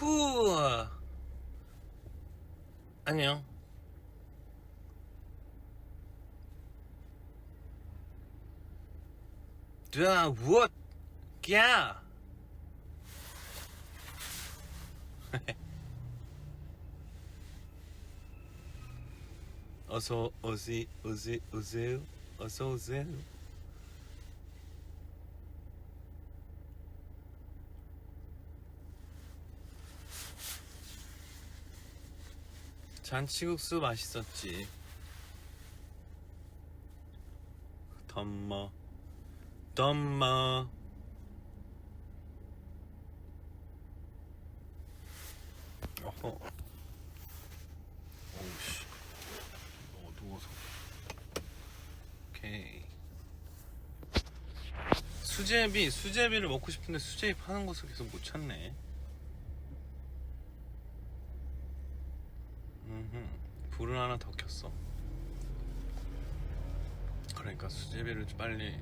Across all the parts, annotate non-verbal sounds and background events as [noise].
후 안녕 자, what? 야! 어서 오시 오시 오세요. 어서 오세요. 잔치국수 맛있었지. 덤머, 덤머. 어허. 오우씨. 어두워서. 오케이. 수제비, 수제비를 먹고 싶은데 수제비 파는 곳을 계속 못 찾네. 음흠. 불을 하나 더 켰어. 그러니까 수제비를 좀 빨리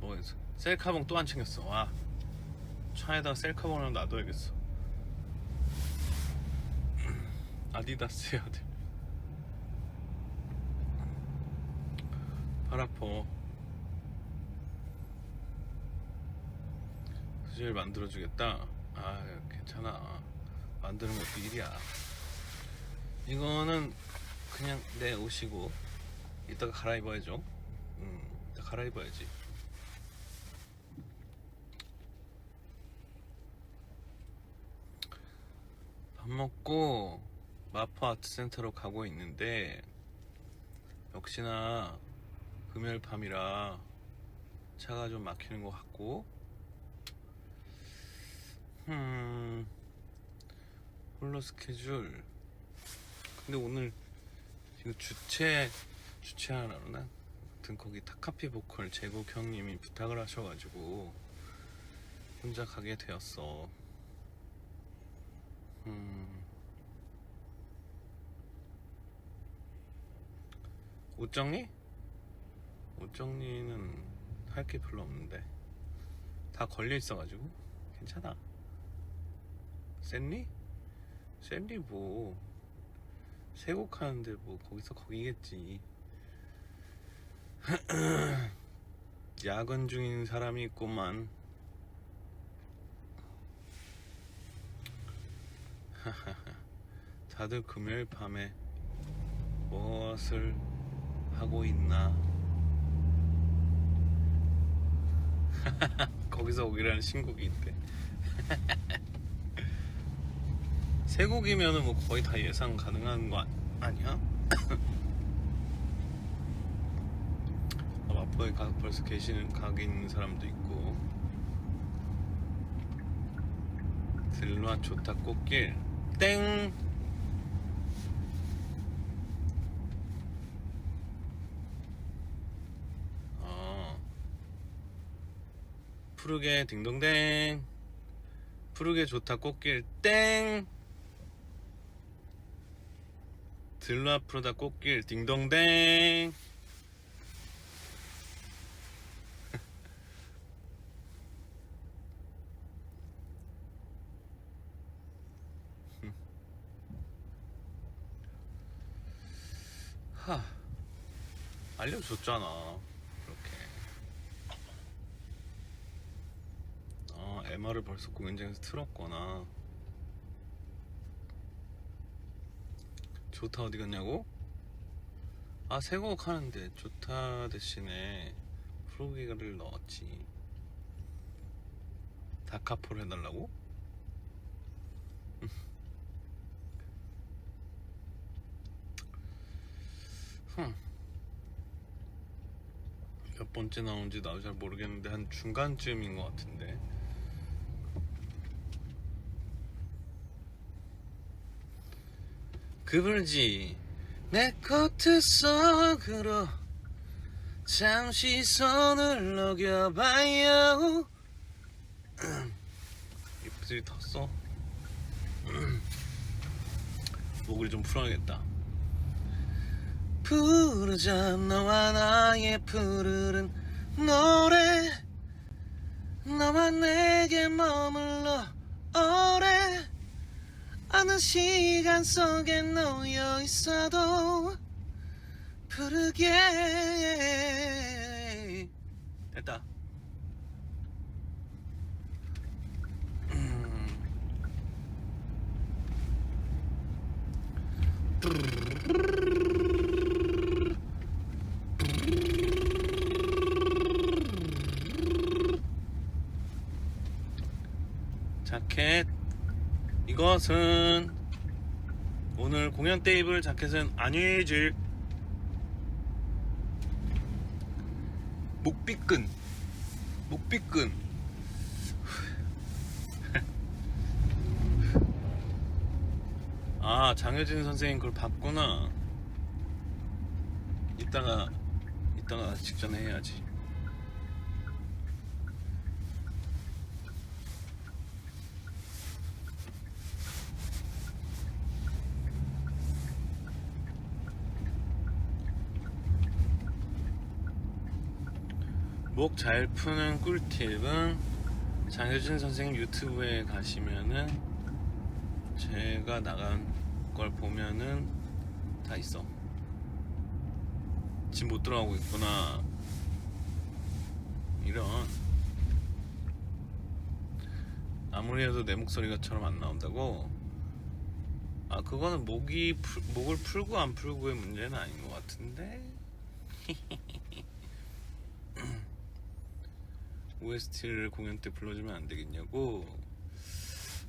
먹어야지. 셀카봉 또 안 챙겼어. 와. 차에다 셀카봉을 놔둬야겠어. [clears throat] 아디다스 해야 돼. 팔 아파. 수제비를 만들어주겠다. 아, 괜찮아. 만드는 것도 일이야. 이거는 그냥 내 옷이고 이따가 갈아입어야죠. 음, 갈아입어야지. 밥 먹고 마포 아트센터로 가고 있는데 역시나 금요일 밤이라 차가 좀 막히는 것 같고 음 홀로 스케줄 근데 오늘 이거 주최 주최 하나로나 하여튼 거기 타카피 보컬 제국 형님이 부탁을 하셔가지고 혼자 가게 되었어. 음. 옷 정리? 옷 정리는 할 게 별로 없는데 다 걸려 있어가지고 괜찮아. 샌리? 샌리 뭐 세곡 하는데 뭐 거기서 거기겠지. [clears throat] 야근 중인 사람이 있구만. [laughs] 다들 금요일 밤에 무엇을 하고 있나? [laughs] 거기서 오기라는 신곡이 있대. [laughs] 세 곡이면 은 뭐 거의 다 예상 가능한 거 아- 아니야? 아, 마포에 가, 벌써 계시는 가게 있는 사람도 있고. 들러와 좋다 꽃길. 땡! 어. 푸르게 딩동댕. 푸르게 좋다 꽃길. 땡! 들러 앞으로다 꽃길. 딩동댕 하 알려줬잖아 그렇게 어 MR을 벌써 공연장에서 틀었거나 좋다 어디 갔냐고? 아 새곡 하는데 좋다 대신에 프로기를 넣었지 다카포를 해달라고? 흠. 몇 번째 나온지 나도 잘 모르겠는데 한 중간쯤인 것 같은데. 그불지 내 코트 속으로 잠시 손을 녹여봐요. [clears throat] 입술이 텄어 [clears throat] 목을 좀 풀어야겠다 부르자 너와 나의 푸르른 노래. 너와 내게 머물러 오래. 어느 시간 속에 놓여 있어도 부르게. 됐다 음. 자켓 이 것은 오늘 공연 때 입을 자켓은 아니지 목비끈. 목비끈. 아 장효진 선생님 그걸 봤구나. 이따가 이따가 직전에 해야지 목 잘 푸는 꿀팁은 장효진 선생님 유튜브에 가시면은 제가 나간 걸 보면은 다 있어. 지금 못 들어가고 있구나. 이런. 아무리 해도 내 목소리가처럼 안 나온다고? 아, 그거는 목이, 풀- 목을 풀고 안 풀고의 문제는 아닌 것 같은데? [laughs] OST를 공연 때 불러주면 안 되겠냐고?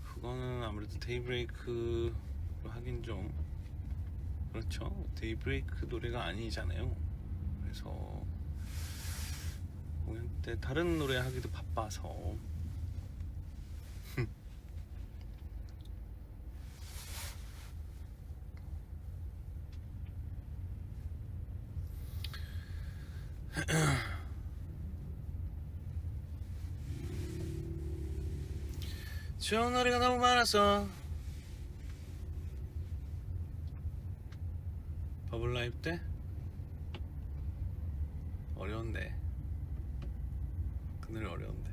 그거는 아무래도 데이브레이크로 하긴 좀 그렇죠. 데이브레이크 노래가 아니잖아요. 그래서 공연 때 다른 노래 하기도 바빠서 [laughs] 좋은 노래가 너무 많아서. 버블 라이프 때? 어려운데. 그 노래 어려운데.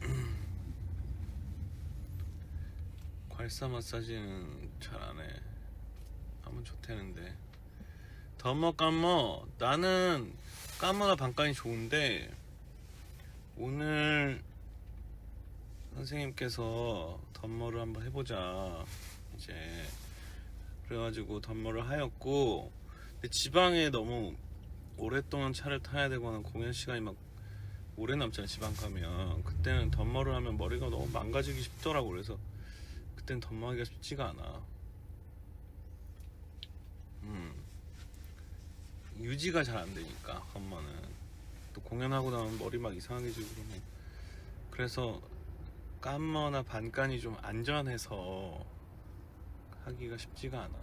[clears throat] 괄사 마사지는 잘 안 해. 하면 좋다는데. 덤머 깜머. 나는 깜머나 반간이 좋은데 오늘 선생님께서 덤머를 한번 해보자. 이제 그래가지고 덤머를 하였고 지방에 너무 오랫동안 차를 타야 되거나 공연 시간이 막 오래 남잖아 지방 가면. 그때는 덤머를 하면 머리가 너무 망가지기 쉽더라고. 그래서 그때는 덤머하기가 쉽지가 않아. 음. 유지가 잘 안 되니까 덤머는 또 공연하고 나면 머리 막 이상해지고 그러면 그래서 깜머나 반간이 좀 안전해서 하기가 쉽지가 않아.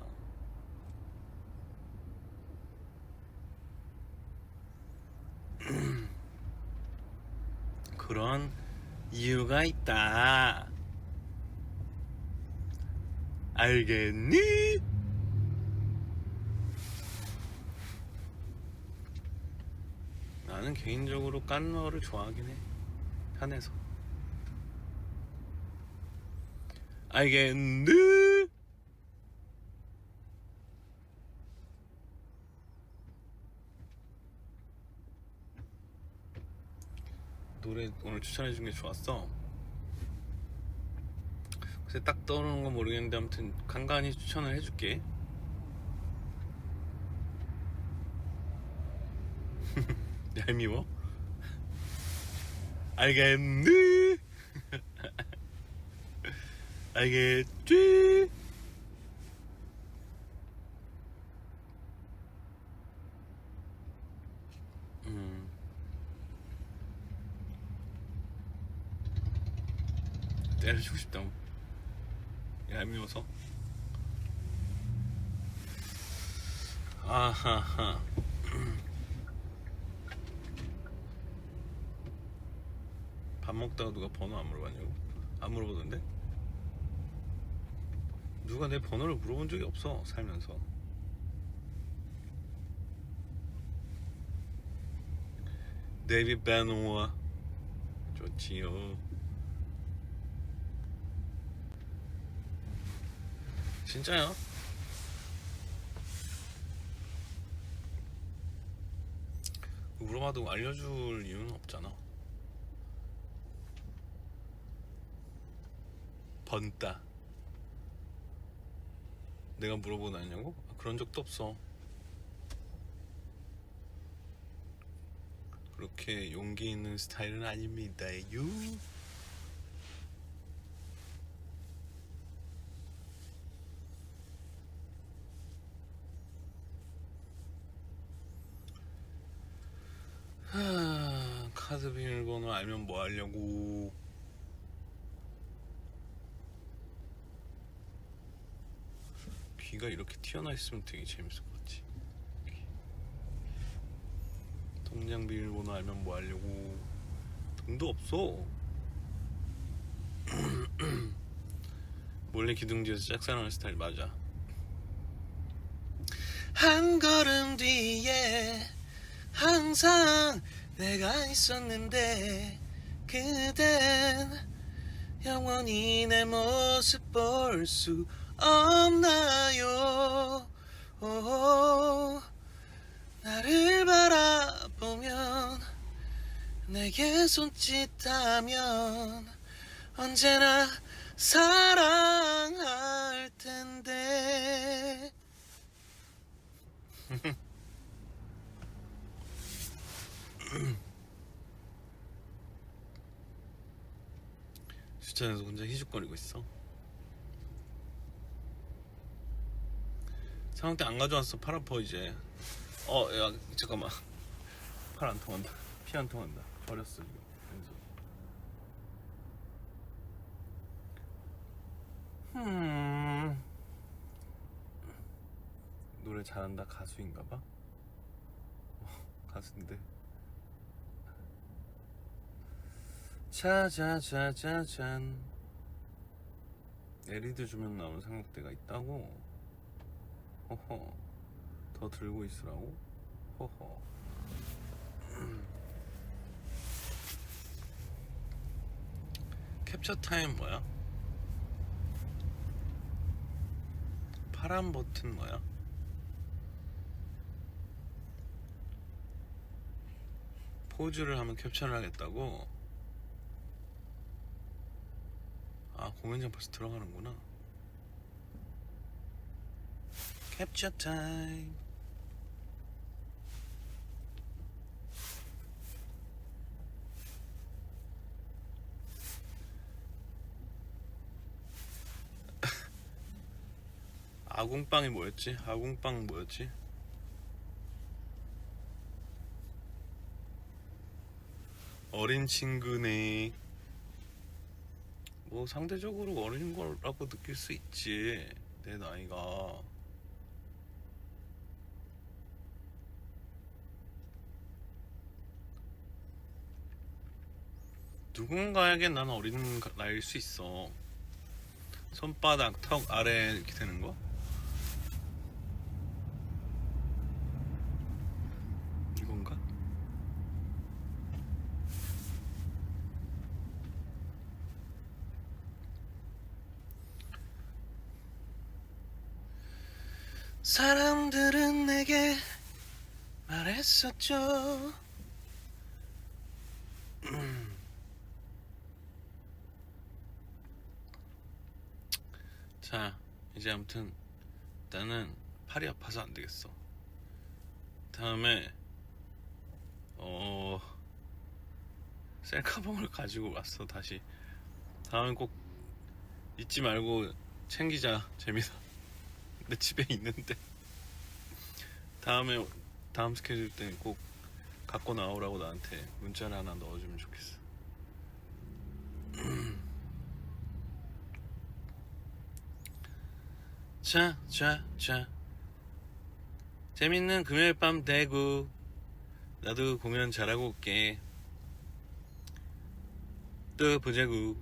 [clears throat] 그런 이유가 있다. 알겠니? 나는 개인적으로 깐머를 좋아하긴 해. 편해서. 알겠니? 노래 오늘 추천해 준 게 좋았어. 글쎄 딱 떠오르는 건 모르겠는데 아무튼 간간히 추천을 해줄게. 얄미워? 알겠니? [laughs] 알겠지? 음. 때려주고 싶다. 얄미워서. 아하하. 밥 먹다가 누가 번호 안 물어봤냐고? 안 물어보던데? 누가 내 번호를 물어본 적이 없어 살면서 데이비 베노아 좋지요 진짜야 물어봐도 알려줄 이유는 없잖아 번따. 내가 물어보고 다니냐고? 아, 그런 적도 없어. 그렇게 용기 있는 스타일은 아닙니다요. 하, 카드 비밀번호 알면 뭐 하려고? 귀가 이렇게 튀어나 있으면 되게 재밌을 것 같지. 통장 비밀번호 알면 뭐 하려고? 돈도 없어. [clears throat] 몰래 기둥지에서 짝사랑하는 스타일 맞아. 한 걸음 뒤에 항상 내가 있었는데 그댄 영원히 내 모습 볼수 없나요 오, 나를 바라보면 내게 손짓하면 언제나 사랑할 텐데 [laughs] 주차장에서 혼자 희죽거리고 있어. 상황 때 안 가져왔어. 팔 아파 이제. 어, 야 잠깐만. 팔 안 통한다. 피 안 통한다. 버렸어 지금. 왼손. 음. 노래 잘한다 가수인가봐. 어, 가수인데. 짜자자자잔 에리드 주면 나오는 삼각대가 있다고? 허허 더 들고 있으라고? 허허 캡처 타임 뭐야? 파란 버튼 뭐야? 포즈를 하면 캡처를 하겠다고? 아 공연장 벌써 들어가는구나 캡처 타임 [laughs] 아궁빵이 뭐였지? 아궁빵 뭐였지? 어린 친구네 뭐 상대적으로 어린 거라고 느낄 수 있지 내 나이가 누군가에겐 난 어린 나이일 수 있어 손바닥 턱 아래 이렇게 되는 거 이건가? 사람들은 내게 말했었죠. 자, 이제 아무튼 나는 팔이 아파서 안 되겠어. 다음에 어 셀카봉을 가지고 왔어 다시. 다음에 꼭 잊지 말고 챙기자 재미다. [laughs] 내 집에 있는데 다음에 다음 스케줄 때 꼭 갖고 나오라고 나한테 문자를 하나 넣어주면 좋겠어. [clears throat] 자, 자, 자. 재밌는 금요일 밤 대구. 나도 공연 잘하고 올게. 또 보자구.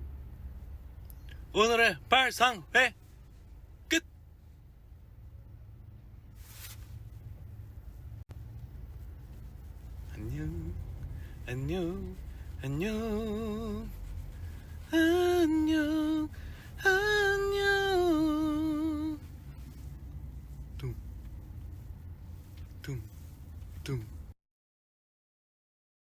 오늘의 발상회 끝! 안녕, 안녕, 안녕, 안녕, 안녕.